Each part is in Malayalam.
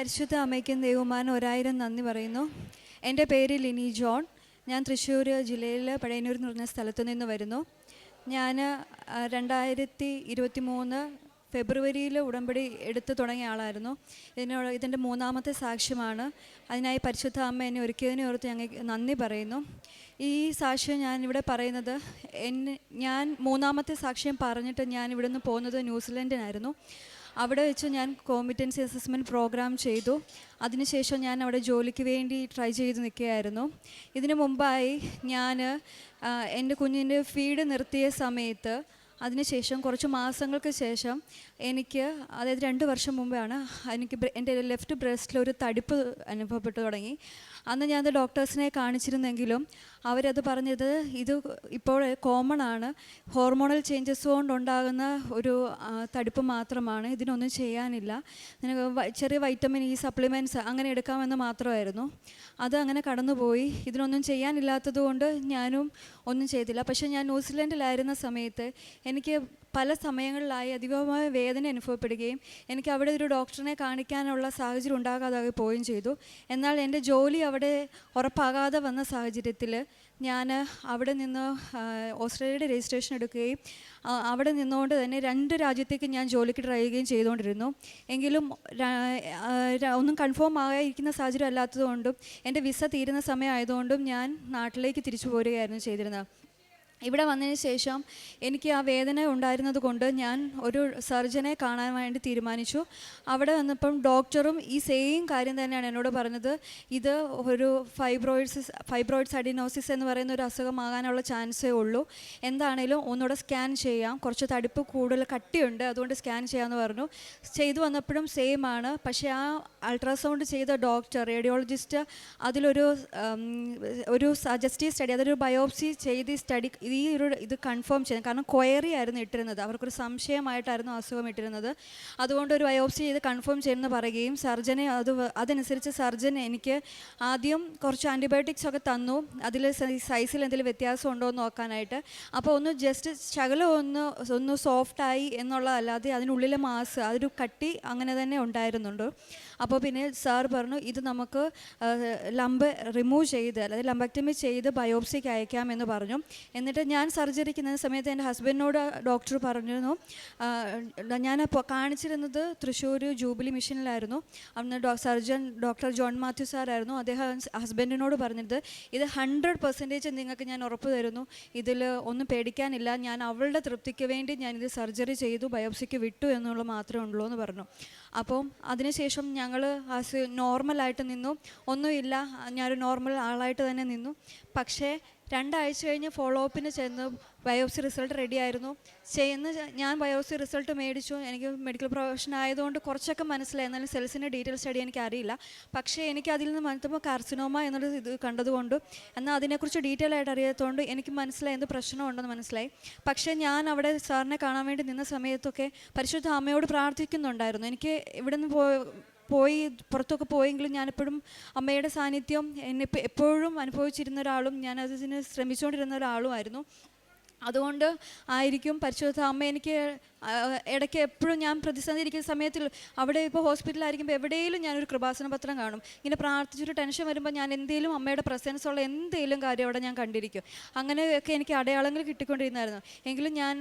പരിശുദ്ധ അമ്മയ്ക്കും ദൈവമാൻ ഒരായിരം നന്ദി പറയുന്നു. എന്റെ പേര് ലിനി ജോൺ. ഞാൻ തൃശ്ശൂർ ജില്ലയിൽ പഴയന്നൂർ എന്ന് പറഞ്ഞ സ്ഥലത്തു നിന്ന് വരുന്നു. ഞാൻ രണ്ടായിരത്തി ഇരുപത്തി മൂന്ന് ഫെബ്രുവരിയിൽ ഉടമ്പടി എടുത്തു തുടങ്ങിയ ആളായിരുന്നു. ഇതിനോട് ഇതിന്റെ മൂന്നാമത്തെ സാക്ഷ്യമാണ്. അതിനായി പരിശുദ്ധ അമ്മ എന്നെ ഒരുക്കിയതിനെ ഓർത്ത് ഞങ്ങൾ നന്ദി പറയുന്നു. ഈ സാക്ഷ്യം ഞാൻ ഇവിടെ പറയുന്നത് എന്നെ ഞാൻ മൂന്നാമത്തെ സാക്ഷ്യം പറഞ്ഞിട്ട് ഞാൻ ഇവിടുന്ന് പോകുന്നത് ന്യൂസിലൻഡിനായിരുന്നു. അവിടെ വെച്ച് ഞാൻ കോമ്പിറ്റൻസി അസസ്മെന്റ് പ്രോഗ്രാം ചെയ്തു. അതിനുശേഷം ഞാൻ അവിടെ ജോലിക്ക് വേണ്ടി ട്രൈ ചെയ്ത് നിൽക്കുകയായിരുന്നു. ഇതിനു മുമ്പായി ഞാൻ എന്റെ കുഞ്ഞിന്റെ ഫീഡ് നിർത്തിയ സമയത്ത് അതിനുശേഷം കുറച്ച് മാസങ്ങൾക്ക് ശേഷം എനിക്ക് അതായത് രണ്ട് വർഷം മുമ്പാണ് എനിക്ക് എന്റെ ലെഫ്റ്റ് ബ്രസ്റ്റിൽ ഒരു തടിപ്പ് അനുഭവപ്പെട്ടു തുടങ്ങി. അന്ന് ഞാൻ ഡോക്ടേഴ്സിനെ കാണിച്ചിരുന്നെങ്കിലും അവരത് പറഞ്ഞത് ഇത് ഇപ്പോൾ കോമൺ ആണ്. ഹോർമോണൽ ചേഞ്ചസ് കൊണ്ടുണ്ടാകുന്ന ഒരു തടിപ്പ് മാത്രമാണ്. ഇതിനൊന്നും ചെയ്യാനില്ല. നിനക്ക് ചെറിയ വൈറ്റമിൻ ഇ സപ്ലിമെന്റ്സ് അങ്ങനെ എടുക്കാമെന്ന് മാത്രമായിരുന്നു. അത് അങ്ങനെ കടന്നുപോയി. ഇതിനൊന്നും ചെയ്യാനില്ലാത്തത് കൊണ്ട് ഞാനും ഒന്നും ചെയ്തില്ല. പക്ഷേ ഞാൻ ന്യൂസിലൻഡിലായിരുന്ന സമയത്ത് എനിക്ക് പല സമയങ്ങളിലായി അധികമായ വേദന അനുഭവപ്പെടുകയും എനിക്ക് അവിടെ ഒരു ഡോക്ടറിനെ കാണിക്കാനുള്ള സാഹചര്യം ഉണ്ടാകാതെ പോവുകയും ചെയ്തു. എന്നാൽ എന്റെ ജോലി അവിടെ ഉറപ്പാകാതെ വന്ന സാഹചര്യത്തിൽ ഞാൻ അവിടെ നിന്ന് ഓസ്ട്രേലിയയുടെ രജിസ്ട്രേഷൻ എടുക്കുകയും അവിടെ നിന്നുകൊണ്ട് തന്നെ രണ്ട് രാജ്യത്തേക്ക് ഞാൻ ജോലിക്ക് ട്രൈ ചെയ്യുകയും ചെയ്തുകൊണ്ടിരുന്നു. എങ്കിലും ഒന്നും കൺഫേം ആയിരിക്കുന്ന സാഹചര്യം അല്ലാത്തതുകൊണ്ടും എന്റെ വിസ തീരുന്ന സമയമായതുകൊണ്ടും ഞാൻ നാട്ടിലേക്ക് തിരിച്ചു പോരുകയായിരുന്നു ചെയ്തിരുന്നത്. ഇവിടെ വന്നതിന് ശേഷം എനിക്ക് ആ വേദന ഉണ്ടായിരുന്നത് കൊണ്ട് ഞാൻ ഒരു സർജനെ കാണാൻ വേണ്ടി തീരുമാനിച്ചു. അവിടെ വന്നപ്പം ഡോക്ടറും ഈ സെയിം കാര്യം തന്നെയാണ് എന്നോട് പറഞ്ഞത്. ഇത് ഒരു ഫൈബ്രോയിഡ്സ് ഫൈബ്രോയിഡ്സ് അഡിനോസിസ് എന്ന് പറയുന്ന ഒരു അസുഖമാകാനുള്ള ചാൻസേ ഉള്ളൂ. എന്താണേലും ഒന്നുകൂടെ സ്കാൻ ചെയ്യാം. കുറച്ച് തടിപ്പ് കൂടുതൽ കട്ടിയുണ്ട് അതുകൊണ്ട് സ്കാൻ ചെയ്യാമെന്ന് പറഞ്ഞു. ചെയ്തു വന്നപ്പോഴും സെയിം ആണ്. പക്ഷേ ആ അൾട്രാസൗണ്ട് ചെയ്ത ഡോക്ടർ റേഡിയോളജിസ്റ്റ് അതിലൊരു ഒരു സജസ്റ്റീവ് സ്റ്റഡി അതൊരു ബയോപ്സി ചെയ്ത് സ്റ്റഡി ഈ ഒരു ഇത് കൺഫേം ചെയ്യാൻ കാരണം ക്വയറി ആയിരുന്നു ഇട്ടിരുന്നത്. അവർക്കൊരു സംശയമായിട്ടായിരുന്നു അസുഖം ഇട്ടിരുന്നത്. അതുകൊണ്ട് ഒരു ബയോപ്സി ചെയ്ത് കൺഫേം ചെയ്യുമെന്ന് പറയുകയും സർജനെ അത് അതനുസരിച്ച് സർജൻ എനിക്ക് ആദ്യം കുറച്ച് ആന്റിബയോട്ടിക്സ് ഒക്കെ തന്നു. അതിൽ സൈസിൽ എന്തെങ്കിലും വ്യത്യാസം ഉണ്ടോ എന്ന് നോക്കാനായിട്ട്. അപ്പോൾ ഒന്ന് ജസ്റ്റ് ശകലം ഒന്ന് ഒന്ന് സോഫ്റ്റായി എന്നുള്ളതല്ലാതെ അതിനുള്ളിലെ മാസ് അതൊരു കട്ടി അങ്ങനെ തന്നെ ഉണ്ടായിരുന്നുണ്ട്. അപ്പോൾ പിന്നെ സാർ പറഞ്ഞു ഇത് നമുക്ക് ലംബ് റിമൂവ് ചെയ്ത് അതായത് ലംബക്ടമി ചെയ്ത് ബയോപ്സിക്ക് അയക്കാമെന്ന് പറഞ്ഞു. എന്നിട്ട് ഞാൻ സർജറിക്കുന്ന സമയത്ത് എന്റെ ഹസ്ബൻഡിനോട് ഡോക്ടർ പറഞ്ഞിരുന്നു ഞാൻ കാണിച്ചിരുന്നത് തൃശ്ശൂർ ജൂബിലി മിഷനിലായിരുന്നു അന്ന് സർജൻ ഡോക്ടർ ജോൺ മാത്യു സാറായിരുന്നു. അദ്ദേഹം ഹസ്ബൻഡിനോട് പറഞ്ഞത് ഇത് ഹൺഡ്രഡ് പെർസെന്റേജ് നിങ്ങൾക്ക് ഞാൻ ഉറപ്പ് തരുന്നു. ഇതിൽ ഒന്നും പേടിക്കാനില്ല. ഞാൻ അവളുടെ തൃപ്തിക്ക് വേണ്ടി ഞാനിത് സർജറി ചെയ്തു ബയോപ്സിക്ക് വിട്ടു എന്നുള്ള മാത്രമേ ഉള്ളൂ എന്ന് പറഞ്ഞു. അപ്പം അതിനുശേഷം ഞങ്ങൾ നോർമലായിട്ട് നിന്നു. ഒന്നുമില്ല ഞാനൊരു നോർമൽ ആളായിട്ട് തന്നെ നിന്നു. പക്ഷേ രണ്ടാഴ്ച കഴിഞ്ഞ് ഫോളോ അപ്പിന് ചെന്ന് ബയോപ്സി റിസൾട്ട് റെഡി ആയിരുന്നു. ചെയ്യുന്ന ഞാൻ ബയോപ്സി റിസൾട്ട് മേടിച്ചു. എനിക്ക് മെഡിക്കൽ പ്രൊഫഷൻ ആയതുകൊണ്ട് കുറച്ചൊക്കെ മനസ്സിലായി. എന്നാലും സെൽസിന്റെ ഡീറ്റെയിൽ സ്റ്റഡി എനിക്ക് അറിയില്ല പക്ഷേ എനിക്ക് അതിൽ നിന്ന് മനസ്സിലപ്പോൾ കാർസിനോമ എന്നൊരു ഇത് കണ്ടതുകൊണ്ട് എന്നാൽ അതിനെക്കുറിച്ച് ഡീറ്റെയിൽ ആയിട്ട് അറിയാത്തതുകൊണ്ട് എനിക്ക് മനസ്സിലായി എന്ത് പ്രശ്നമുണ്ടെന്ന് മനസ്സിലായി. പക്ഷേ ഞാൻ അവിടെ സാറിനെ കാണാൻ വേണ്ടി നിന്ന സമയത്തൊക്കെ പരിശുദ്ധ അമ്മയോട് പ്രാർത്ഥിക്കുന്നുണ്ടായിരുന്നു. എനിക്ക് ഇവിടെ നിന്ന് പോയി പുറത്തൊക്കെ പോയെങ്കിലും ഞാനെപ്പോഴും അമ്മയുടെ സാന്നിധ്യം എന്നെ എപ്പോഴും അനുഭവിച്ചിരുന്ന ഒരാളും ഞാൻ ശ്രമിച്ചുകൊണ്ടിരുന്ന ഒരാളുമായിരുന്നു അതുകൊണ്ട് ആയിരിക്കും പരിശുദ്ധ അമ്മ എനിക്ക് ഇടയ്ക്ക് എപ്പോഴും ഞാൻ പ്രതിസന്ധി ഇരിക്കുന്ന സമയത്തിൽ അവിടെ ഇപ്പോൾ ഹോസ്പിറ്റലായിരിക്കുമ്പോൾ എവിടെയെങ്കിലും ഞാനൊരു കൃപാസന പത്രം കാണും. ഇങ്ങനെ പ്രാർത്ഥിച്ചൊരു ടെൻഷൻ വരുമ്പോൾ ഞാൻ എന്തെങ്കിലും അമ്മയുടെ പ്രസൻസ് ഉള്ള എന്തെങ്കിലും കാര്യം അവിടെ ഞാൻ കണ്ടിരിക്കും. അങ്ങനെയൊക്കെ എനിക്ക് അടയാളങ്ങൾ കിട്ടിക്കൊണ്ടിരുന്നായിരുന്നു. എങ്കിലും ഞാൻ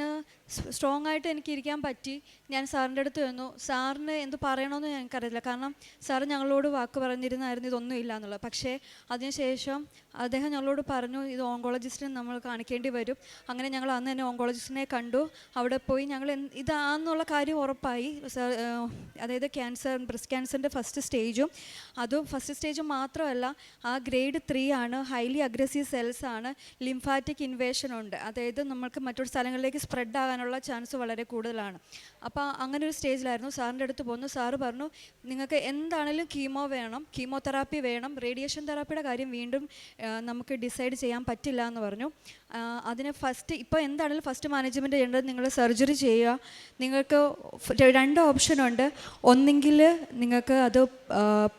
സ്ട്രോങ് ആയിട്ട് എനിക്ക് ഇരിക്കാൻ പറ്റി. ഞാൻ സാറിന്റെ അടുത്ത് വന്നു സാറിന് എന്ത് പറയണമെന്ന് ഞങ്ങൾക്കറിയില്ല കാരണം സാർ ഞങ്ങളോട് വാക്ക് പറഞ്ഞിരുന്നായിരുന്നു ഇതൊന്നും ഇല്ല എന്നുള്ളത് പക്ഷേ അതിനുശേഷം അദ്ദേഹം ഞങ്ങളോട് പറഞ്ഞു ഇത് ഓങ്കോളജിസ്റ്റിനെ നമ്മൾ കാണിക്കേണ്ടി വരും. അങ്ങനെ ഞങ്ങൾ അന്ന് തന്നെ ഓങ്കോളജിസ്റ്റിനെ കണ്ടു. അവിടെ പോയി ഞങ്ങൾ ഇതാന്നുള്ള കാര്യം ഉറപ്പായി. അതായത് ക്യാൻസർ ബ്രസ്റ്റ് ക്യാൻസറിന്റെ ഫസ്റ്റ് സ്റ്റേജും അതും ഫസ്റ്റ് സ്റ്റേജും മാത്രമല്ല ആ ഗ്രേഡ് ത്രീ ആണ് ഹൈലി അഗ്രസീവ് സെൽസ് ആണ് ലിംഫാറ്റിക് ഇൻവേഷൻ ഉണ്ട്. അതായത് നമ്മൾക്ക് മറ്റൊരു സ്ഥലങ്ങളിലേക്ക് സ്പ്രെഡ് ആകാനുള്ള ചാൻസ് വളരെ കൂടുതലാണ്. അപ്പോൾ അങ്ങനെ ഒരു സ്റ്റേജിലായിരുന്നു സാറിന്റെ അടുത്ത് പോന്നു സാറ് പറഞ്ഞു നിങ്ങൾക്ക് എന്താണെങ്കിലും കീമോ വേണം കീമോതെറാപ്പി വേണം റേഡിയേഷൻ തെറാപ്പിയുടെ കാര്യം വീണ്ടും നമുക്ക് ഡിസൈഡ് ചെയ്യാൻ പറ്റില്ല എന്ന് പറഞ്ഞു. അതിന് ഫസ്റ്റ് ഇപ്പോൾ എന്താണെങ്കിലും ഫസ്റ്റ് മാനേജ്മെന്റ് ചെയ്യേണ്ടത് നിങ്ങൾ സർജറി ചെയ്യുക. നിങ്ങൾക്ക് രണ്ട് ഓപ്ഷനുണ്ട് ഒന്നെങ്കിൽ നിങ്ങൾക്ക് അത്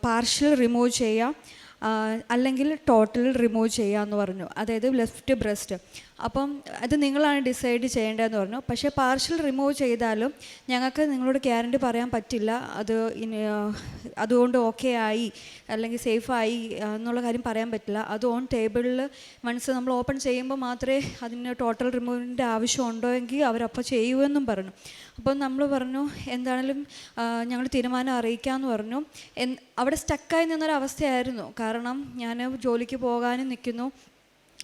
പാർഷ്യൽ റിമൂവ് ചെയ്യാം. അല്ലെങ്കിൽ ടോട്ടൽ റിമൂവ് ചെയ്യാമെന്ന് പറഞ്ഞു. അതായത് ലെഫ്റ്റ് ബ്രസ്റ്റ് അപ്പം അത് നിങ്ങളാണ് ഡിസൈഡ് ചെയ്യേണ്ടതെന്ന് പറഞ്ഞു. പക്ഷേ പാർഷ്യൽ റിമൂവ് ചെയ്താലും ഞങ്ങൾക്ക് നിങ്ങളോട് ഗ്യാരണ്ടി പറയാൻ പറ്റില്ല. അത് അതുകൊണ്ട് ഓക്കെ ആയി അല്ലെങ്കിൽ ആയി എന്നുള്ള കാര്യം പറയാൻ പറ്റില്ല. അത് ഓൺ ടേബിളിൽ മനസ്സ് നമ്മൾ ഓപ്പൺ ചെയ്യുമ്പോൾ മാത്രമേ അതിന് ടോട്ടൽ റിമൂവിന്റെ ആവശ്യമുണ്ടോ എങ്കിൽ അവരപ്പോൾ ചെയ്യുമെന്നും പറഞ്ഞു. അപ്പം നമ്മൾ പറഞ്ഞു എന്താണെങ്കിലും ഞങ്ങൾ തീരുമാനം അറിയിക്കാമെന്ന് പറഞ്ഞു. അവിടെ സ്റ്റക്കായി നിന്നൊരവസ്ഥയായിരുന്നു. കാരണം ഞാൻ ജോലിക്ക് പോകാനും നിൽക്കുന്നു.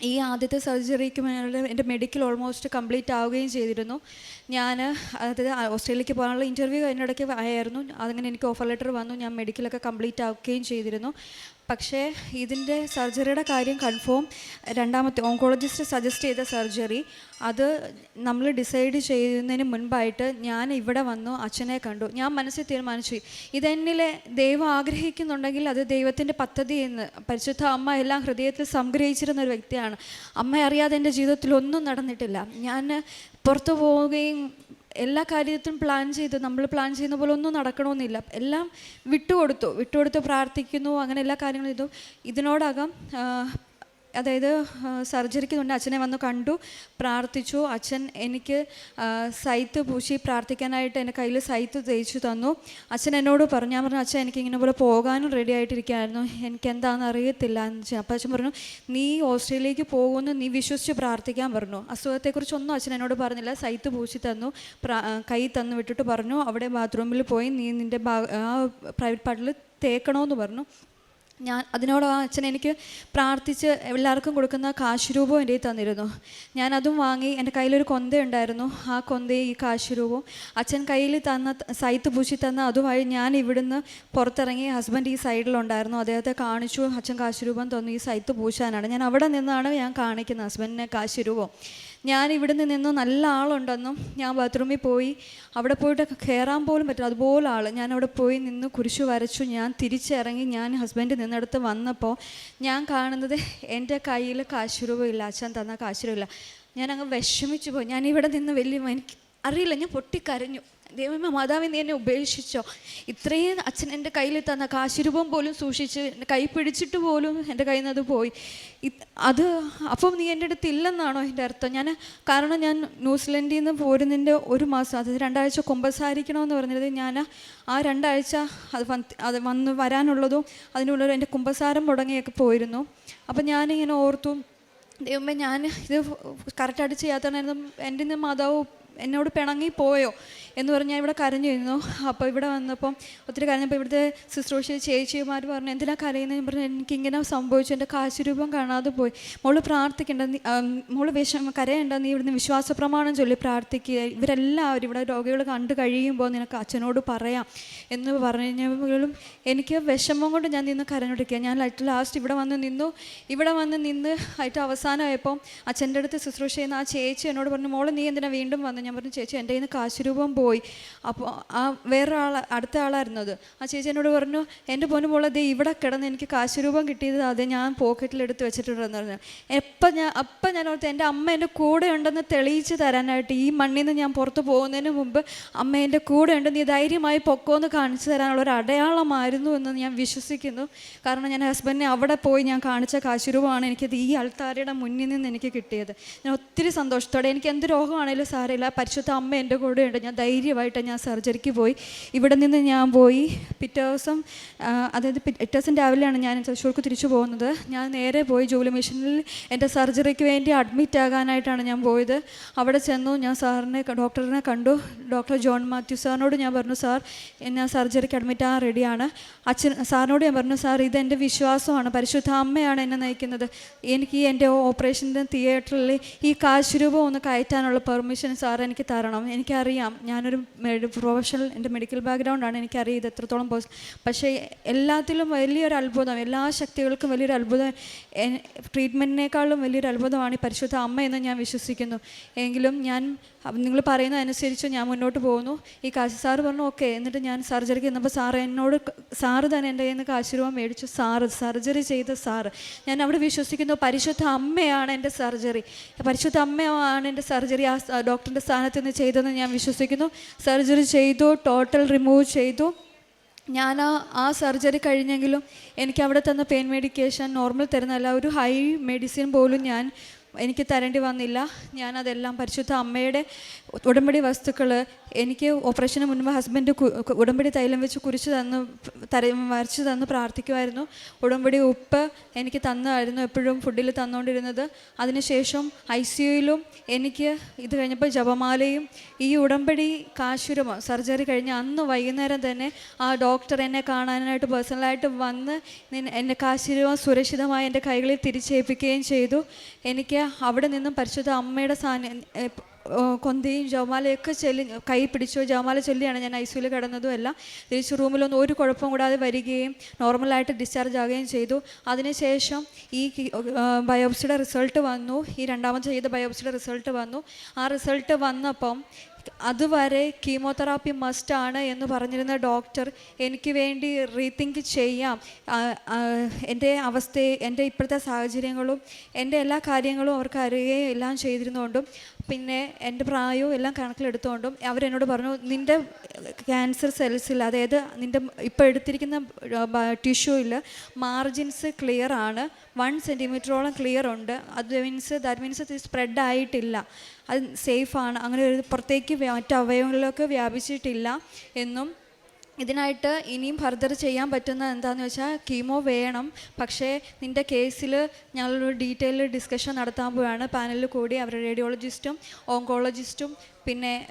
ഈ ആദ്യത്തെ സർജറിക്ക് മേലെ എന്റെ മെഡിക്കൽ ഓൾമോസ്റ്റ് കംപ്ലീറ്റ് ആവുകയും ചെയ്തിരുന്നു. ഞാൻ അതായത് ഓസ്ട്രേലിയക്ക് പോകാനുള്ള ഇന്റർവ്യൂ അതിനിടയ്ക്ക് ആയിരുന്നു. അതങ്ങനെ എനിക്ക് ഓഫർ ലെറ്റർ വന്നു. ഞാൻ മെഡിക്കലൊക്കെ കംപ്ലീറ്റ് ആവുകയും ചെയ്തിരുന്നു. പക്ഷേ ഇതിന്റെ സർജറിയുടെ കാര്യം കൺഫേം രണ്ടാമത്തെ ഓങ്കോളജിസ്റ്റ് സജസ്റ്റ് ചെയ്ത സർജറി. അത് നമ്മൾ ഡിസൈഡ് ചെയ്യുന്നതിന് മുൻപായിട്ട് ഞാൻ ഇവിടെ വന്നു അച്ഛനെ കണ്ടു. ഞാൻ മനസ്സിൽ തീരുമാനിച്ചു ഇതെന്നിലെ ദൈവം ആഗ്രഹിക്കുന്നുണ്ടെങ്കിൽ അത് ദൈവത്തിന്റെ പദ്ധതി എന്ന്. പരിശുദ്ധ അമ്മ എല്ലാം ഹൃദയത്തിൽ സംഗ്രഹിച്ചിരുന്ന ഒരു വ്യക്തിയാണ്. അമ്മ അറിയാതെ എന്റെ ജീവിതത്തിൽ ഒന്നും നടന്നിട്ടില്ല. ഞാൻ പുറത്തു പോവുകയും എല്ലാ കാര്യത്തിലും പ്ലാൻ ചെയ്ത് നമ്മൾ പ്ലാൻ ചെയ്യുന്ന പോലെ ഒന്നും നടക്കണമെന്നില്ല. എല്ലാം വിട്ടുകൊടുത്തു. വിട്ടുകൊടുത്ത് പ്രാർത്ഥിക്കുന്നു അങ്ങനെ എല്ലാ കാര്യങ്ങളും ചെയ്തു. ഇതിനോടകം അതായത് സർജറിക്ക് മുന്നേ അച്ഛനെ വന്ന് കണ്ടു പ്രാർത്ഥിച്ചു. അച്ഛൻ എനിക്ക് സൈത്ത് പൂശി പ്രാർത്ഥിക്കാനായിട്ട് എന്റെ കയ്യിൽ സൈത്ത് തേച്ചു തന്നു. അച്ഛൻ എന്നോട് പറഞ്ഞു ഞാൻ പറഞ്ഞു അച്ഛൻ എനിക്ക് ഇങ്ങനെ പോലെ പോകാനും റെഡി ആയിട്ടിരിക്കുകയായിരുന്നു. എനിക്ക് എന്താണെന്ന് അറിയത്തില്ല. എന്ന് വെച്ചാൽ അപ്പോൾ അച്ഛൻ പറഞ്ഞു നീ ഓസ്ട്രേലിയക്ക് പോകുമെന്ന് നീ വിശ്വസിച്ച് പ്രാർത്ഥിക്കാൻ പറഞ്ഞു. അസുഖത്തെക്കുറിച്ചൊന്നും അച്ഛൻ എന്നോട് പറഞ്ഞില്ല. സൈത്ത് പൂശി തന്നു കൈ തന്നു വിട്ടിട്ട് പറഞ്ഞു. അവിടെ ബാത്റൂമിൽ പോയി നീ നിന്റെ ആ പ്രൈവറ്റ് പാർട്ടിൽ തേക്കണമെന്ന് പറഞ്ഞു. ഞാൻ അതിനോട് ആ അച്ഛൻ എനിക്ക് പ്രാർത്ഥിച്ച് എല്ലാവർക്കും കൊടുക്കുന്ന കാശ് രൂപവും എന്റെ തന്നിരുന്നു. ഞാൻ അതും വാങ്ങി എന്റെ കയ്യിലൊരു കൊന്ത ഉണ്ടായിരുന്നു ആ കൊന്തയും ഈ കാശ് രൂപവും അച്ഛൻ കയ്യിൽ തന്ന സൈത്ത് പൂശി തന്ന അതുമായി ഞാൻ ഇവിടുന്ന് പുറത്തിറങ്ങി ഹസ്ബൻഡ് ഈ സൈഡിലുണ്ടായിരുന്നു. അദ്ദേഹത്തെ കാണിച്ചു. അച്ഛൻ കാശ് രൂപം തന്നു ഈ സൈത്ത് പൂശാനാണ്. ഞാൻ അവിടെ നിന്നാണ് ഞാൻ കാണിക്കുന്നത് ഹസ്ബൻഡിനെ കാശ് രൂപം ഞാൻ ഇവിടുന്ന് നിന്ന് നല്ല ആളുണ്ടെന്നും ഞാൻ ബാത്റൂമിൽ പോയി. അവിടെ പോയിട്ട് കയറാൻ പോലും പറ്റില്ല. അതുപോലെ ആൾ ഞാൻ അവിടെ പോയി നിന്ന് കുരിശു വരച്ചു. ഞാൻ തിരിച്ചിറങ്ങി ഞാൻ ഹസ്ബൻഡ് നിന്നിടത്ത് വന്നപ്പോൾ ഞാൻ കാണുന്നത് എന്റെ കയ്യിൽ കാശുരൂപമില്ല അച്ഛൻ തന്ന കാശുരൂപമില്ല ഞാൻ അങ്ങ് വിഷമിച്ചു പോയി. ഞാൻ ഇവിടെ നിന്ന് വലിയ എനിക്ക് അറിയില്ല ഞാൻ പൊട്ടിക്കരഞ്ഞു. ദൈവമേ മാതാവ് നീ എന്നെ ഉപേക്ഷിച്ചോ. ഇത്രയും അച്ഛൻ എന്റെ കയ്യിൽ തന്ന കാശുരൂപം പോലും സൂക്ഷിച്ച് എന്റെ കൈ പിടിച്ചിട്ട് പോലും എന്റെ കയ്യിൽ നിന്ന് അത് പോയി. അത് അപ്പം നീ എന്റെ അടുത്ത് ഇല്ലെന്നാണോ എന്റെ അർത്ഥം? ഞാൻ കാരണം ഞാൻ ന്യൂസിലൻഡിൽ നിന്ന് പോരുന്നതിന്റെ ഒരു മാസം അത് രണ്ടാഴ്ച കുമ്പസാരിക്കണമെന്ന് പറഞ്ഞത് ഞാൻ ആ രണ്ടാഴ്ച അത് വന്ന് അത് വന്ന് വരാനുള്ളതും അതിനുള്ളൊരു എന്റെ കുമ്പസാരം മുടങ്ങിയൊക്കെ പോയിരുന്നു. അപ്പം ഞാനിങ്ങനെ ഓർത്തു ദൈവമേ ഞാൻ ഇത് കറക്റ്റായിട്ട് ചെയ്യാത്തതാണ് എന്റെ മാതാവ് എന്നോട് പിണങ്ങി പോയോ എന്ന് പറഞ്ഞ് ഞാൻ ഇവിടെ കരഞ്ഞിരുന്നു. അപ്പോൾ ഇവിടെ വന്നപ്പം ഒത്തിരി കരഞ്ഞപ്പോൾ ഇവിടുത്തെ ശുശ്രൂഷ ചേച്ചിമാർ പറഞ്ഞു എന്തിനാ കരയുന്നത് പറഞ്ഞു എനിക്കിങ്ങനെ സംഭവിച്ചു. എന്റെ കാശുരൂപം കാണാതെ പോയി. മോൾ പ്രാർത്ഥിക്കേണ്ട. നീ മോൾ വിഷം കരയേണ്ട. നീ ഇവിടുന്ന് വിശ്വാസ പ്രമാണം ചൊല്ലി പ്രാർത്ഥിക്കുക. ഇവരെല്ലാവരും ഇവിടെ രോഗികൾ കണ്ടു കഴിയുമ്പോൾ നിനക്ക് അച്ഛനോട് പറയാം. എന്ന് പറഞ്ഞപ്പോഴും എനിക്ക് വിഷമം കൊണ്ട് ഞാൻ നിന്ന് കരഞ്ഞോണ്ടിരിക്കുക ഞാൻ ലാസ്റ്റ് ഇവിടെ വന്ന് നിന്നു. ഇവിടെ വന്ന് നിന്ന് ആയിട്ട് അവസാനമായപ്പം അച്ഛന്റെ അടുത്ത് ശുശ്രൂഷ ചെയ്യുന്ന ആ ചേച്ചി എന്നോട് പറഞ്ഞു മോളെ നീ എന്തിനാ വീണ്ടും വന്നു? ഞാൻ പറഞ്ഞു ചേച്ചി എന്റെ കയ്യിൽ നിന്ന് കാശുരൂപം പോയി. അപ്പോൾ ആ വേറെ ആൾ അടുത്ത ആളായിരുന്നു അത് ആ ചേച്ചി എന്നോട് പറഞ്ഞു എന്റെ പൊന്നു പോലെ ദേ ഇവിടെ കിടന്ന് എനിക്ക് കാശുരൂപം കിട്ടിയത് അത് ഞാൻ പോക്കറ്റിൽ എടുത്ത് വെച്ചിട്ടുണ്ടെന്ന് പറഞ്ഞു. എപ്പം ഞാൻ അപ്പം ഞാൻ ഓർത്ത് എന്റെ അമ്മ എന്റെ കൂടെ ഉണ്ടെന്ന് തെളിയിച്ച് തരാനായിട്ട് ഈ മണ്ണിൽ നിന്ന് ഞാൻ പുറത്ത് പോകുന്നതിന് മുമ്പ് അമ്മ എന്റെ കൂടെ ഉണ്ട് നീ ധൈര്യമായി പൊക്കോന്ന് കാണിച്ചു തരാനുള്ള ഒരു അടയാളമായിരുന്നു എന്ന് ഞാൻ വിശ്വസിക്കുന്നു. കാരണം ഞാൻ ഹസ്ബൻഡിനെ അവിടെ പോയി ഞാൻ കാണിച്ച കാശുരൂപമാണ് എനിക്കത് ഈ അൾത്താരയുടെ മുന്നിൽ നിന്ന് എനിക്ക് കിട്ടിയത്. ഞാൻ ഒത്തിരി സന്തോഷത്തോടെ എനിക്ക് എന്ത് രോഗമാണേലും സാരമില്ല പരിശുദ്ധ അമ്മ എന്റെ കൂടെ ഉണ്ട് ഞാൻ ധൈര്യമായിട്ട് ഞാൻ സർജറിക്ക് പോയി. ഇവിടെ നിന്ന് ഞാൻ പോയി. പിറ്റേ ദിവസം അതായത് പിറ്റേ ദിവസം രാവിലെയാണ് ഞാൻ തൃശ്ശൂർക്ക് തിരിച്ചു പോകുന്നത്. ഞാൻ നേരെ പോയി ജോലി മിഷനിൽ എന്റെ സർജറിക്ക് വേണ്ടി അഡ്മിറ്റ് ആകാനായിട്ടാണ് ഞാൻ പോയത്. അവിടെ ചെന്നു ഞാൻ സാറിനെ ഡോക്ടറിനെ കണ്ടു. ഡോക്ടർ ജോൺ മാത്യു സാറിനോട് ഞാൻ പറഞ്ഞു സാർ ഞാൻ സർജറിക്ക് അഡ്മിറ്റ് ആകാൻ റെഡിയാണ് അച്ഛൻ സാറിനോട് ഞാൻ പറഞ്ഞു സാർ ഇതെന്റെ വിശ്വാസമാണ്. പരിശുദ്ധ അമ്മയാണ് എന്നെ നയിക്കുന്നത്. എനിക്ക് എന്റെ ഓപ്പറേഷന്റെ തിയേറ്ററിൽ ഈ കാശ് രൂപം ഒന്ന് കയറ്റാനുള്ള പെർമിഷൻ സാർ എനിക്ക് തരണം. എനിക്കറിയാം. ഞാനൊരു പ്രൊഫഷണൽ എന്റെ മെഡിക്കൽ ബാക്ക്ഗ്രൗണ്ടാണ് എനിക്കറിയാം ഇത് എത്രത്തോളം പോസ് പക്ഷേ എല്ലാത്തിലും വലിയൊരു അത്ഭുതം എല്ലാ ശക്തികൾക്കും വലിയൊരു അത്ഭുതം ട്രീറ്റ്മെന്റിനേക്കാളും വലിയൊരു അത്ഭുതമാണ് ഈ പരിശുദ്ധ അമ്മ എന്ന് ഞാൻ വിശ്വസിക്കുന്നു. എങ്കിലും ഞാൻ നിങ്ങൾ പറയുന്നതനുസരിച്ച് ഞാൻ മുന്നോട്ട് പോകുന്നു. ഈ കാശ് സാറ് പറഞ്ഞു ഓക്കെ എന്നിട്ട് ഞാൻ സർജറിക്ക് ചെന്നപ്പോൾ സാറ് എന്നോട് സാറ് തന്നെ എന്റെ കയ്യിൽ നിന്ന് കാശ് മേടിച്ചു സാറ് സർജറി ചെയ്ത സാറ്. ഞാൻ അവിടെ വിശ്വസിക്കുന്നു പരിശുദ്ധ അമ്മയാണ് എന്റെ സർജറി പരിശുദ്ധ അമ്മയാണ് എന്റെ സർജറി ആ ഡോക്ടറിന്റെ സ്ഥാനത്ത് നിന്ന് ചെയ്തതെന്ന് ഞാൻ വിശ്വസിക്കുന്നു. സർജറി ചെയ്തു ടോട്ടൽ റിമൂവ് ചെയ്തു. ഞാൻ ആ സർജറി കഴിഞ്ഞെങ്കിലും എനിക്ക് അവിടെ തന്ന പെയിൻ മെഡിക്കേഷൻ നോർമൽ തരുന്നതല്ല ഒരു ഹൈ മെഡിസിൻ പോലും ഞാൻ എനിക്ക് തരേണ്ടി വന്നില്ല. ഞാനതെല്ലാം പരിശുദ്ധ അമ്മയുടെ ഉടമ്പടി വസ്തുക്കൾ എനിക്ക് ഓപ്പറേഷന് മുൻപ് ഹസ്ബൻഡ് ഉടമ്പടി തൈലം വെച്ച് കുരിച്ച് തന്ന് തര വരച്ച് തന്ന് പ്രാർത്ഥിക്കുമായിരുന്നു. ഉടമ്പടി ഉപ്പ് എനിക്ക് തന്നായിരുന്നു എപ്പോഴും ഫുഡിൽ തന്നുകൊണ്ടിരുന്നത് അതിനുശേഷം ഐ സി യുയിലും എനിക്ക് ഇത് കഴിഞ്ഞപ്പോൾ ജപമാലയും ഈ ഉടമ്പടി കാശുരമോ സർജറി കഴിഞ്ഞ് അന്ന് വൈകുന്നേരം തന്നെ ആ ഡോക്ടർ എന്നെ കാണാനായിട്ട് പേഴ്സണലായിട്ട് വന്ന് എന്നെ കാശുരമോ സുരക്ഷിതമായി എന്റെ കൈകളിൽ തിരിച്ചേൽപ്പിക്കുകയും ചെയ്തു. എനിക്ക് അവിടെ നിന്നും പരിശുദ്ധ അമ്മയുടെ സാന്നി കൊന്തയും ജവമാലയൊക്കെ ചൊല്ലി കൈ പിടിച്ചോ ജവമാല ചൊല്ലിയാണ് ഞാൻ ഐ സിയുയിൽ കിടന്നതും എല്ലാം. തിരിച്ച് റൂമിലൊന്നും ഒരു കുഴപ്പം കൂടാതെ വരികയും നോർമലായിട്ട് ഡിസ്ചാർജ് ആകുകയും ചെയ്തു. അതിനുശേഷം ഈ ബയോപ്സിയുടെ റിസൾട്ട് വന്നു. ഈ രണ്ടാമത് ചെയ്ത ബയോപ്സിയുടെ റിസൾട്ട് വന്നു. ആ റിസൾട്ട് വന്നപ്പം അതുവരെ കീമോതെറാപ്പി മസ്റ്റാണ് എന്ന് പറഞ്ഞിരുന്ന ഡോക്ടർ എനിക്ക് വേണ്ടി റീതിങ്ക് ചെയ്യാം. എന്റെ അവസ്ഥയെ എന്റെ ഇപ്പോഴത്തെ സാഹചര്യങ്ങളും എന്റെ എല്ലാ കാര്യങ്ങളും അവർക്ക് അറിയുകയും എല്ലാം ചെയ്തിരുന്നുകൊണ്ടും പിന്നെ എന്റെ പ്രായവും എല്ലാം കണക്കിലെടുത്തുകൊണ്ടും അവരെന്നോട് പറഞ്ഞു നിന്റെ ക്യാൻസർ സെൽസിൽ അതായത് നിന്റെ ഇപ്പോൾ എടുത്തിരിക്കുന്ന ടിഷ്യൂയിൽ മാർജിൻസ് ക്ലിയർ ആണ് വൺ സെന്റിമീറ്ററോളം ക്ലിയർ ഉണ്ട് അത് മീൻസ് ദാറ്റ് മീൻസ് സ്പ്രെഡ് ആയിട്ടില്ല അത് സേഫാണ് അങ്ങനെ ഒരു പുറത്തേക്ക് മറ്റ് അവയവങ്ങളിലൊക്കെ വ്യാപിച്ചിട്ടില്ല എന്നും ഇതിനായിട്ട് ഇനിയും ഫർദർ ചെയ്യാൻ പറ്റുന്ന എന്താണെന്ന് വെച്ചാൽ കീമോ വേണം. പക്ഷേ നിന്റെ കേസിൽ ഞങ്ങളൊരു ഡീറ്റെയിൽ ഡിസ്കഷൻ നടത്താൻ പോവുകയാണ് പാനലിൽ കൂടി അവരുടെ റേഡിയോളജിസ്റ്റും ഓങ്കോളജിസ്റ്റും പിന്നെ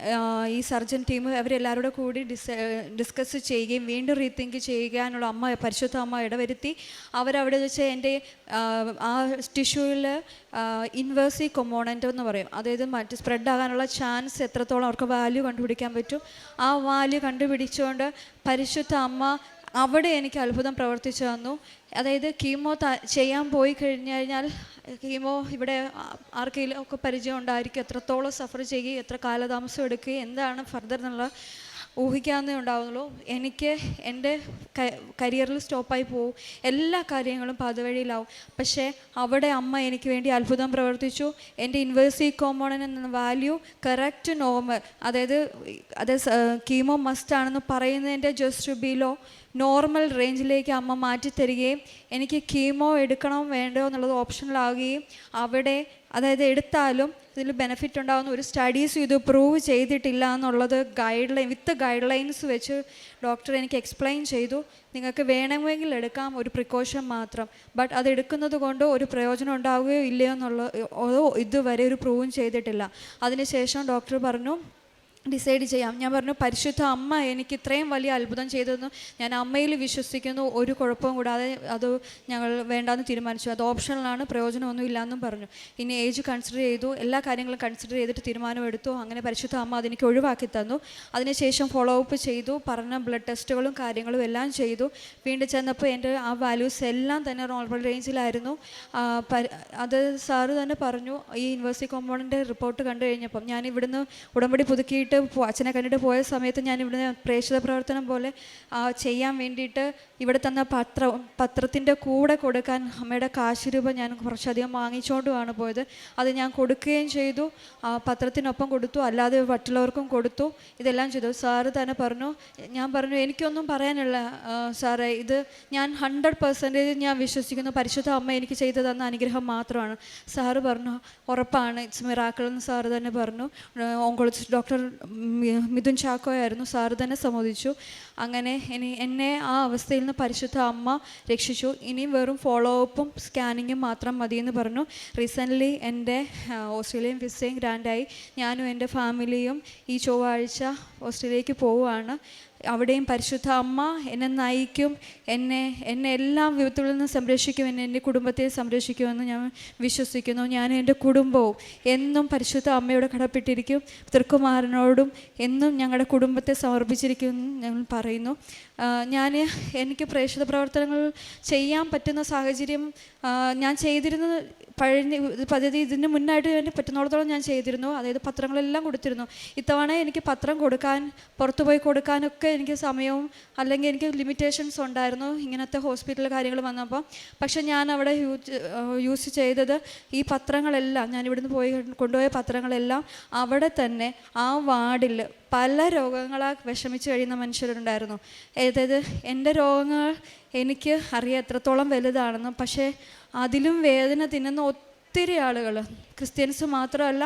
ഈ സർജൻ ടീം അവരെല്ലാവരും കൂടി ഡിസ് ഡിസ്കസ് ചെയ്യുകയും വീണ്ടും റീതിങ്ക് ചെയ്യാനുള്ള അമ്മ പരിശുദ്ധ അമ്മ ഇടവരുത്തി. അവരവിടെ വെച്ച് എന്റെ ആ, ടിഷ്യൂവിൽ ഇൻവേഴ്സി കൊമ്പോണന്റ് എന്ന് പറയും. അതായത് മറ്റ് സ്പ്രെഡ് ആകാനുള്ള ചാൻസ് എത്രത്തോളം അവർക്ക് വാല്യൂ കണ്ടുപിടിക്കാൻ പറ്റും. ആ വാല്യൂ കണ്ടുപിടിച്ചുകൊണ്ട് പരിശുദ്ധ അമ്മ അവിടെ എനിക്ക് അത്ഭുതം പ്രവർത്തിച്ചു തന്നു. അതായത് കീമോ ചെയ്യാൻ പോയി കഴിഞ്ഞു കഴിഞ്ഞാൽ കീമോ ഇവിടെ ആർക്കെങ്കിലും ഒക്കെ പരിചയം ഉണ്ടായിരിക്കും എത്രത്തോളം സഫർ ചെയ്യുകയും എത്ര കാലതാമസം എടുക്കുകയും എന്താണ് ഫർദർ എന്നുള്ള ഊഹിക്കാവുന്നേ ഉണ്ടാവുന്നുള്ളൂ. എനിക്ക് എന്റെ കരിയറിൽ സ്റ്റോപ്പായി പോകും എല്ലാ കാര്യങ്ങളും പാതവഴിയിലാവും. പക്ഷേ അവിടെ അമ്മ എനിക്ക് വേണ്ടി അത്ഭുതം പ്രവർത്തിച്ചു. എന്റെ ഇൻവേഴ്സി കോമോണൻ എന്ന വാല്യൂ കറക്റ്റ് നോർമൽ അതായത് അത് കീമോ മസ്റ്റ് ആണെന്ന് പറയുന്നതിന്റെ ജസ്റ്റ് ബിലോ നോർമൽ റേഞ്ചിലേക്ക് അമ്മ മാറ്റി തരികയും എനിക്ക് കീമോ എടുക്കണോ വേണ്ടോ എന്നുള്ളത് ഓപ്ഷനിലാവുകയും അവിടെ അതായത് എടുത്താലും ഇതിൽ ബെനിഫിറ്റ് ഉണ്ടാകുന്ന ഒരു സ്റ്റഡീസും ഇത് പ്രൂവ് ചെയ്തിട്ടില്ല എന്നുള്ളത് guideline with guidelines വെച്ച് ഡോക്ടർ എനിക്ക് എക്സ്പ്ലെയിൻ ചെയ്തു. നിങ്ങൾക്ക് വേണമെങ്കിൽ എടുക്കാം ഒരു പ്രിക്കോഷൻ മാത്രം. ബട്ട് അത് എടുക്കുന്നത് കൊണ്ട് ഒരു പ്രയോജനം ഉണ്ടാവുകയോ ഇല്ലയോ എന്നുള്ള ഇതുവരെ ഒരു പ്രൂവും ചെയ്തിട്ടില്ല. അതിനുശേഷം ഡോക്ടർ പറഞ്ഞു ഡിസൈഡ് ചെയ്യാം. ഞാൻ പറഞ്ഞു പരിശുദ്ധ അമ്മ എനിക്ക് ഇത്രയും വലിയ അത്ഭുതം ചെയ്തതെന്നും ഞാൻ അമ്മയിൽ വിശ്വസിക്കുന്നു. ഒരു കുഴപ്പവും കൂടാതെ അത് ഞങ്ങൾ വേണ്ടാന്ന് തീരുമാനിച്ചു. അത് ഓപ്ഷണലാണ് പ്രയോജനമൊന്നും ഇല്ലയെന്നും പറഞ്ഞു. ഇനി ഏജ് കൺസിഡർ ചെയ്തു. എല്ലാ കാര്യങ്ങളും കൺസിഡർ ചെയ്തിട്ട് തീരുമാനമെടുത്തു. അങ്ങനെ പരിശുദ്ധ അമ്മ അതെനിക്ക് ഒഴിവാക്കി തന്നു. അതിനുശേഷം ഫോളോ അപ്പ് ചെയ്തു. പറഞ്ഞ ബ്ലഡ് ടെസ്റ്റുകളും കാര്യങ്ങളും എല്ലാം ചെയ്തു. വീണ്ടും ചെന്നപ്പോൾ എന്റെ ആ വാല്യൂസ് എല്ലാം തന്നെ നോർമൽ റേഞ്ചിലായിരുന്നു അത് സാറ് തന്നെ പറഞ്ഞു. ഈ യൂണിവേഴ്സിറ്റി കോമ്പൗണ്ടിന്റെ റിപ്പോർട്ട് കണ്ടു കഴിഞ്ഞപ്പം ഞാൻ ഇവിടുന്ന് ഉടമ്പടി പുതുക്കിയിട്ട് പോ- അച്ഛനെ കണ്ടിട്ട് പോയ സമയത്ത് ഞാൻ ഇവിടുന്ന് പ്രേക്ഷിത പ്രവർത്തനം പോലെ ചെയ്യാൻ വേണ്ടിയിട്ട് ഇവിടെ തന്ന പത്രം പത്രത്തിന്റെ കൂടെ കൊടുക്കാൻ അമ്മയുടെ കാശ് രൂപ ഞാൻ കുറച്ചധികം വാങ്ങിച്ചുകൊണ്ടുമാണ് പോയത്. അത് ഞാൻ കൊടുക്കുകയും ചെയ്തു. പത്രത്തിനൊപ്പം കൊടുത്തു. അല്ലാതെ മറ്റുള്ളവർക്കും കൊടുത്തു. ഇതെല്ലാം ചെയ്തു. സാറ് തന്നെ പറഞ്ഞു ഞാൻ പറഞ്ഞു എനിക്കൊന്നും പറയാനില്ല ആ, സാറേ. ഇത് ഞാൻ ഹൺഡ്രഡ് പെർസെന്റേജ് ഞാൻ വിശ്വസിക്കുന്നു. പരിശുദ്ധ അമ്മ എനിക്ക് ചെയ്തു തന്ന അനുഗ്രഹം മാത്രമാണ്. സാറ് പറഞ്ഞു ഉറപ്പാണ്. ഇറ്റ്സ് മിറാക്കിൾ എന്ന് സാറ് തന്നെ പറഞ്ഞു ഓങ്കോളജിസ്റ്റ് ഡോക്ടർ മിഥുൻ ചാക്കോയായിരുന്നു. സാറ് തന്നെ സമ്മതിച്ചു. അങ്ങനെ ഇനി എന്നെ ആ അവസ്ഥയിൽ നിന്ന് പരിശുദ്ധ അമ്മ രക്ഷിച്ചു. ഇനി വെറും ഫോളോ അപ്പും സ്കാനിങ്ങും മാത്രം മതിയെന്ന് പറഞ്ഞു. റീസെന്റ്ലി എന്റെ ഓസ്ട്രേലിയൻ വിസയും ഗ്രാൻഡായി. ഞാനും എന്റെ ഫാമിലിയും ഈ ചൊവ്വാഴ്ച ഓസ്ട്രേലിയക്ക് പോവുകയാണ്. അവിടെയും പരിശുദ്ധ അമ്മ എന്നെ നയിക്കും എന്നെ എന്നെ എല്ലാം വിധത്തിൽ നിന്ന് സംരക്ഷിക്കും എന്നെ എന്റെ കുടുംബത്തെ സംരക്ഷിക്കുമെന്ന് ഞാൻ വിശ്വസിക്കുന്നു. ഞാൻ എന്റെ കുടുംബവും എന്നും പരിശുദ്ധ അമ്മയോട് കടപ്പെട്ടിരിക്കും. തൃക്കുമാരനോടും എന്നും ഞങ്ങളുടെ കുടുംബത്തെ സമർപ്പിച്ചിരിക്കുമെന്ന് ഞങ്ങൾ പറയുന്നു. ഞാൻ എനിക്ക് പ്രേക്ഷിത പ്രവർത്തനങ്ങൾ ചെയ്യാൻ പറ്റുന്ന സാഹചര്യം ഞാൻ ചെയ്തിരുന്നത് ഇത് പദ്ധതി ഇതിന് മുന്നായിട്ട് വേണ്ടി പറ്റുന്നിടത്തോളം ഞാൻ ചെയ്തിരുന്നു. അതായത് പത്രങ്ങളെല്ലാം കൊടുത്തിരുന്നു. ഇത്തവണ എനിക്ക് പത്രം കൊടുക്കാൻ പുറത്തു പോയി കൊടുക്കാനൊക്കെ എനിക്ക് സമയവും അല്ലെങ്കിൽ എനിക്ക് ലിമിറ്റേഷൻസ് ഉണ്ടായിരുന്നു ഇങ്ങനത്തെ ഹോസ്പിറ്റൽ കാര്യങ്ങൾ വന്നപ്പോൾ. പക്ഷേ ഞാൻ അവിടെ യൂസ് യൂസ് ചെയ്തത് ഈ പത്രങ്ങളെല്ലാം ഞാൻ ഇവിടുന്ന് പോയി കൊണ്ടുപോയ പത്രങ്ങളെല്ലാം അവിടെ തന്നെ ആ വാർഡിൽ പല രോഗങ്ങളാൽ വിഷമിച്ച് കഴിയുന്ന മനുഷ്യരുണ്ടായിരുന്നു. അതായത് എന്റെ രോഗങ്ങൾ എനിക്ക് അറിയാം എത്രത്തോളം വലുതാണെന്ന് പക്ഷേ അതിലും വേദന തിന്നുന്ന ഒത്തിരി ആളുകൾ ക്രിസ്ത്യൻസ് മാത്രമല്ല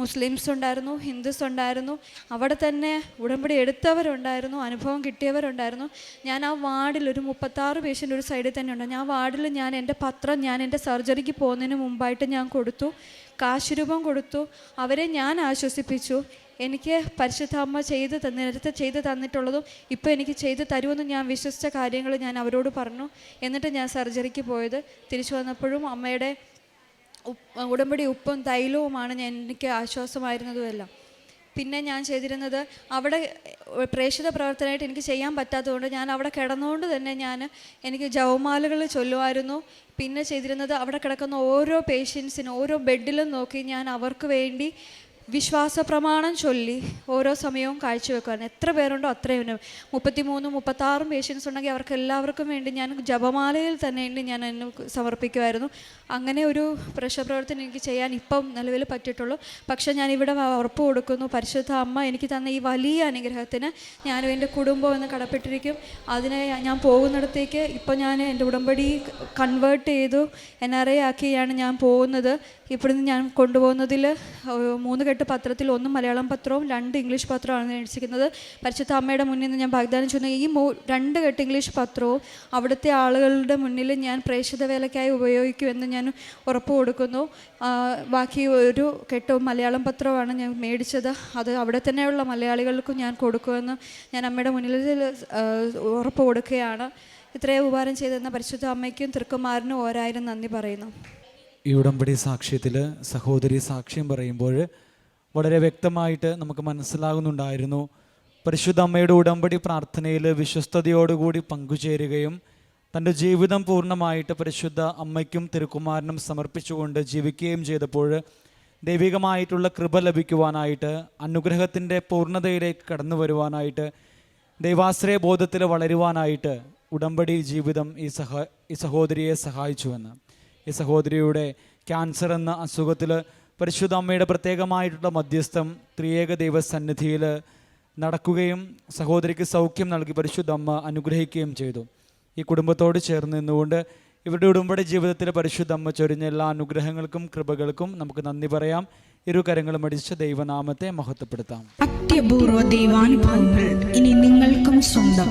മുസ്ലിംസ് ഉണ്ടായിരുന്നു ഹിന്ദുസ് ഉണ്ടായിരുന്നു അവിടെ തന്നെ ഉടമ്പടി എടുത്തവരുണ്ടായിരുന്നു അനുഭവം കിട്ടിയവരുണ്ടായിരുന്നു. ഞാൻ ആ വാർഡിൽ ഒരു മുപ്പത്താറ് പേഷ്യന്റ് ഒരു സൈഡിൽ തന്നെ ഉണ്ട്. ഞാൻ വാർഡിൽ ഞാൻ എന്റെ പത്രം ഞാൻ എന്റെ സർജറിക്ക് പോകുന്നതിന് മുമ്പായിട്ട് ഞാൻ കൊടുത്തു കാശുരൂപം കൊടുത്തു അവരെ ഞാൻ ആശ്വസിപ്പിച്ചു. എനിക്ക് പരിശുദ്ധ അമ്മ ചെയ്ത് തന്ന നേരത്തെ ചെയ്ത് തന്നിട്ടുള്ളതും ഇപ്പോൾ എനിക്ക് ചെയ്ത് തരുമെന്ന് ഞാൻ വിശ്വസിച്ച കാര്യങ്ങൾ ഞാൻ അവരോട് പറഞ്ഞു. എന്നിട്ട് ഞാൻ സർജറിക്ക് പോയത്. തിരിച്ചു വന്നപ്പോഴും അമ്മയുടെ ഉടമ്പടി ഉപ്പും തൈലവുമാണ് ഞാൻ എനിക്ക് ആശ്വാസമായിരുന്നതുമെല്ലാം. പിന്നെ ഞാൻ ചെയ്തിരുന്നത് അവിടെ പ്രേക്ഷിത പ്രവർത്തനമായിട്ട് എനിക്ക് ചെയ്യാൻ പറ്റാത്തതുകൊണ്ട് ഞാൻ അവിടെ കിടന്നുകൊണ്ട് തന്നെ ഞാൻ എനിക്ക് ജവമാലകൾ ചൊല്ലുമായിരുന്നു. പിന്നെ ചെയ്തിരുന്നത് അവിടെ കിടക്കുന്ന ഓരോ പേഷ്യൻസിനും ഓരോ ബെഡിലും നോക്കി ഞാൻ അവർക്ക് വേണ്ടി വിശ്വാസ പ്രമാണം ചൊല്ലി ഓരോ സമയവും കാഴ്ചവെക്കുമായിരുന്നു എത്ര പേരുണ്ടോ അത്രയും മുപ്പത്തി മൂന്ന് മുപ്പത്താറും പേഷ്യൻസ് ഉണ്ടെങ്കിൽ അവർക്ക് എല്ലാവർക്കും വേണ്ടി ഞാൻ ജപമാലയിൽ തന്നെ ഞാൻ എന്നെ സമർപ്പിക്കുമായിരുന്നു. അങ്ങനെ ഒരു പ്രശ്നപ്രവർത്തനം എനിക്ക് ചെയ്യാൻ ഇപ്പം നിലവിൽ പറ്റിയിട്ടുള്ളൂ. പക്ഷേ ഞാൻ ഇവിടെ ഉറപ്പ് കൊടുക്കുന്നു പരിശുദ്ധ അമ്മ എനിക്ക് തന്ന ഈ വലിയ അനുഗ്രഹത്തിന് ഞാനും എന്റെ കുടുംബം എന്ന് കടപ്പെട്ടിരിക്കും. അതിനെ ഞാൻ പോകുന്നിടത്തേക്ക് ഇപ്പോൾ ഞാൻ എന്റെ ഉടമ്പടി കൺവേർട്ട് ചെയ്തു. എൻ ആർ ഐ ആക്കിയാണ് ഞാൻ പോകുന്നത്. ഇവിടുന്ന് ഞാൻ കൊണ്ടുപോകുന്നതിൽ മൂന്ന് കെട്ട് പത്രത്തിൽ ഒന്ന് മലയാളം പത്രവും രണ്ട് ഇംഗ്ലീഷ് പത്രമാണ് മേടിച്ചിരിക്കുന്നത്. പരിശുദ്ധ അമ്മയുടെ മുന്നിൽ നിന്ന് ഞാൻ വാഗ്ദാനം ചെയ്യുന്ന. ഈ മൂ രണ്ട് കെട്ട് ഇംഗ്ലീഷ് പത്രവും അവിടുത്തെ ആളുകളുടെ മുന്നിൽ ഞാൻ പ്രേക്ഷിത വേലയ്ക്കായി ഉപയോഗിക്കുമെന്ന് ഞാൻ ഉറപ്പ് കൊടുക്കുന്നു. ബാക്കി ഒരു കെട്ട് മലയാളം പത്രമാണ് ഞാൻ മേടിച്ചത്. അത് അവിടെ തന്നെയുള്ള മലയാളികൾക്കും ഞാൻ കൊടുക്കുമെന്ന് ഞാൻ അമ്മയുടെ മുന്നിൽ ഉറപ്പ് കൊടുക്കുകയാണ്. ഇത്രയും ഉപകാരം ചെയ്തെന്ന പരിശുദ്ധ അമ്മയ്ക്കും തൃക്കുമാരനും ഓരായിരം നന്ദി പറയുന്നു. ഈ ഉടമ്പടി സാക്ഷ്യത്തിൽ സഹോദരി സാക്ഷ്യം പറയുമ്പോൾ വളരെ വ്യക്തമായിട്ട് നമുക്ക് മനസ്സിലാകുന്നുണ്ടായിരുന്നു. പരിശുദ്ധ അമ്മയുടെ ഉടമ്പടി പ്രാർത്ഥനയിൽ വിശ്വസ്തയോടുകൂടി പങ്കുചേരുകയും തന്റെ ജീവിതം പൂർണമായിട്ട് പരിശുദ്ധ അമ്മയ്ക്കും തിരുക്കുമാരനും സമർപ്പിച്ചുകൊണ്ട് ജീവിക്കുകയും ചെയ്തപ്പോൾ ദൈവികമായിട്ടുള്ള കൃപ ലഭിക്കുവാനായിട്ട് അനുഗ്രഹത്തിന്റെ പൂർണതയിലേക്ക് കടന്നു വരുവാനായിട്ട് ദൈവാശ്രയ ബോധത്തിൽ വളരുവാനായിട്ട് ഉടമ്പടി ജീവിതം ഈ സഹ ഈ സഹോദരിയെ സഹായിച്ചുവെന്ന്. ഈ സഹോദരിയുടെ ക്യാൻസർ എന്ന അസുഖത്തിൽ പരിശുദ്ധ അമ്മയുടെ പ്രത്യേകമായിട്ടുള്ള മധ്യസ്ഥം ത്രിയേക ദൈവസന്നിധിയിൽ നടക്കുകയും സഹോദരിക്ക് സൗഖ്യം നൽകി പരിശുദ്ധ അമ്മ അനുഗ്രഹിക്കുകയും ചെയ്തു. ഈ കുടുംബത്തോട് ചേർന്ന് നിന്നുകൊണ്ട് ഇവരുടെ ഉടമ്പടി ജീവിതത്തിൽ പരിശുദ്ധ അമ്മ ചൊരിഞ്ഞ എല്ലാ അനുഗ്രഹങ്ങൾക്കും കൃപകൾക്കും നമുക്ക് നന്ദി പറയാം. ഇരു കരങ്ങളും അടിച്ച് ദൈവനാമത്തെ മഹത്വപ്പെടുത്താം. അത്യപൂർവ ദൈവാനുഭവങ്ങൾ ഇനി നിങ്ങൾക്കും സ്വന്തം.